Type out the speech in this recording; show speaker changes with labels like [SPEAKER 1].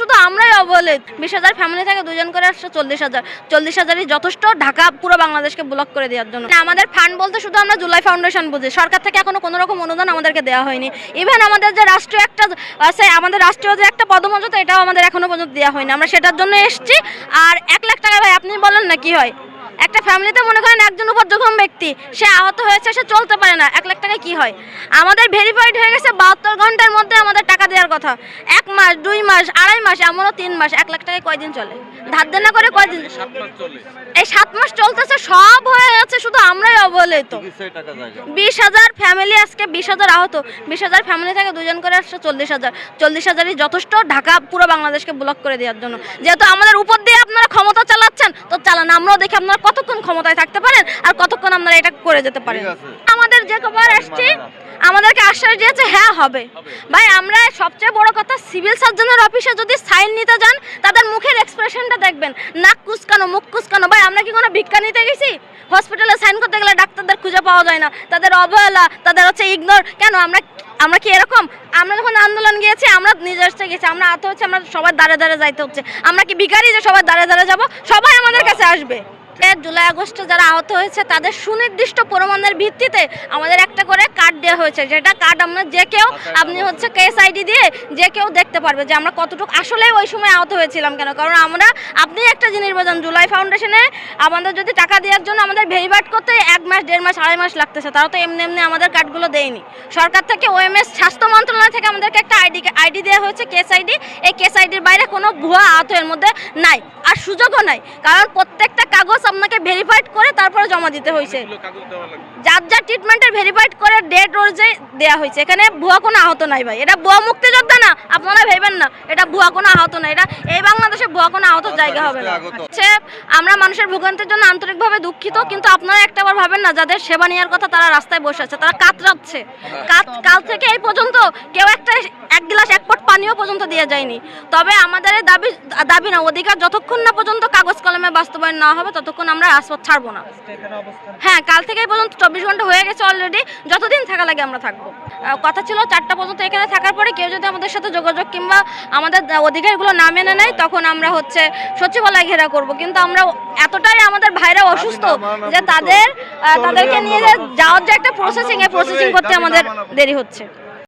[SPEAKER 1] শুধু আমরাই অবহেলিত। বিশ হাজার ফ্যামিলি থেকে দুজন করে আসছে চল্লিশ হাজার। চল্লিশ হাজারই যথেষ্ট ঢাকা পুরো বাংলাদেশকে ব্লক করে দেওয়ার জন্য। আমাদের ফান্ড বলতে শুধু আমরা জুলাই ফাউন্ডেশন বুঝি। সরকার থেকে এখনও কোনো রকম অনুদান আমাদেরকে দেওয়া হয়নি। ইভেন আমাদের যে রাষ্ট্রীয় একটা, আছে, আমাদের রাষ্ট্রীয় যে একটা পদমর্যাদা, এটাও আমাদের এখনও পর্যন্ত দেওয়া হয়নি। আমরা সেটার জন্য এসছি। আর এক লাখ টাকা ভাই, আপনি বলেন না কি হয়? একটা ফ্যামিলিতে মনে করেন একজন উপর জখম ব্যক্তি সে আহত হয়েছে সে চলতে পারে না এক লাখ টাকা কি হয়? আমাদের ভেরিফাইড হয়ে গেছে বাহাত্তর ঘণ্টার মধ্যে আমাদের টাকা দেওয়ার কথা। এক মাস দুই মাস আড়াই মাস এমনও তিন মাস এক লাখ টাকায় কয়দিন চলে? ধার দেনা করে কয়দিন? এই সাত মাস চলতেছে সব হয়ে গেছে শুধু আমরাই অবহেলিত। বিশ হাজার ফ্যামিলি আজকে বিশ হাজার আহত। বিশ হাজার ফ্যামিলি থেকে দুজন করে আসছে চল্লিশ হাজার। চল্লিশ হাজারই যথেষ্ট ঢাকা পুরো বাংলাদেশকে ব্লক করে দেওয়ার জন্য। যেহেতু আমাদের উপর দিয়ে আপনারা ক্ষমতা চালাচ্ছেন তো চালান। আমরাও দেখি আপনারা কতক্ষণ ক্ষমতায় থাকতে পারেন আর কতক্ষণ আপনারা এটা করে যেতে পারেন। আমাদের যে খবর আসছি আমাদেরকে আশ্বাস দিয়েছে হ্যাঁ হবে। ভাই আমরা সবচেয়ে বড় কথা সিভিল সার্জনের অফিসে যদি সাইন নিতে যান তাদের মুখের এক্সপ্রেশনটা দেখবেন। নাক কুচকানো মুখ কুচকানো। ভাই আমরা কি কোনো ভিক্ষা নিতে গেছি? হসপিটালে সাইন করতে গেলে ডাক্তারদের খুঁজে পাওয়া যায় না। তাদের অবহেলা তাদের হচ্ছে ইগনোর কেন? আমরা আমরা কি এরকম? আমরা যখন আন্দোলন গিয়েছি আমরা নিজে আসতে গেছি। আমরা আত হচ্ছে আমরা সবার দাঁড়ে দাঁড়ে যাইতে হচ্ছে। আমরা কি ভিখারি যে সবার দাঁড়ে দাঁড়ে যাব? সবাই আমাদের কাছে আসবে। জুলাই, আগস্টে যারা আহত হয়েছে, তাদের সুনির্দিষ্ট প্রমাণের ভিত্তিতে আমাদের একটা করে কার্ড দেওয়া হয়েছে। যেটা কার্ড আমরা যে কেউ, আপনি হচ্ছে কেস আইডি দিয়ে যে কেউ দেখতে পারবে যে আমরা কতটুকু আসলে ওই সময় আহত হয়েছিলাম কেন? কারণ আমরা, আপনি একটা জিনিস বোঝেন, জুলাই ফাউন্ডেশনে আমাদের যদি টাকা দেওয়ার জন্য আমাদের ভেরিফাইড করতে এক মাস, দেড় মাস, আড়াই মাস লাগতেছে, তারা তো এমনি এমনি আমাদের কার্ডগুলো দেয়নি। সরকার থেকে ওএমএস স্বাস্থ্য মন্ত্রণালয় থেকে আমাদেরকে একটা আইডি আইডি দেওয়া হয়েছে কেস আইডি এই কেস আইডির বাইরে কোনো ভুয়া আহত এর মধ্যে নাই। আর সুযোগও নাই। কারণ প্রত্যেকটা কাগজ আপনাকে ভেরিফাইড করে তারপরে জমা দিতে হয়েছে। যার যার ট্রিটমেন্টের ভেরিফাইড করে ডেট অনুযায়ী দেওয়া হয়েছে। এখানে ভুয়া কোনো আহত নাই ভাই। এটা ভুয়া মুক্তিযোদ্ধা না আপনারা ভেবেন না। এটা ভুয়া কোনো আহত না। এটা এই বাংলাদেশে ভুয়া কোনো আহত জায়গা হবে না। আমরা মানুষের ভোগান্তির জন্য আন্তরিকভাবে দুঃখিত কিন্তু আপনারা একটাবার ভাবেন না যাদের সেবা নেওয়ার কথা তারা রাস্তায় বসে আছে তারা কাতরাচ্ছে। কাত- কাল থেকে এই পর্যন্ত কেউ একটা এক গ্লাস এক পট পানিও পর্যন্ত দেওয়া যায়নি। তবে আমাদের দাবি দাবি না অধিকার যতক্ষণ না পর্যন্ত কাগজ কলমে বাস্তবায়ন না হবে ততক্ষণ আমরা রাজপথ ছাড়বো না। হ্যাঁ কাল থেকে পর্যন্ত চব্বিশ ঘণ্টা হয়ে গেছে অলরেডি যতদিন থাকা লাগে আমরা থাকব। কথা ছিল চারটা পর্যন্ত এখানে থাকার পরে কেউ যদি আমাদের সাথে যোগাযোগ কিংবা আমাদের অধিকারগুলো না মেনে নেয় তখন আমরা হচ্ছে সচিবালয় ঘেরা করব। কিন্তু আমরা এতটাই আমাদের ভাইরা অসুস্থ যে তাদের তাদেরকে নিয়ে যাওয়ার যে একটা প্রসেসিং এই প্রসেসিং করতে আমাদের দেরি হচ্ছে।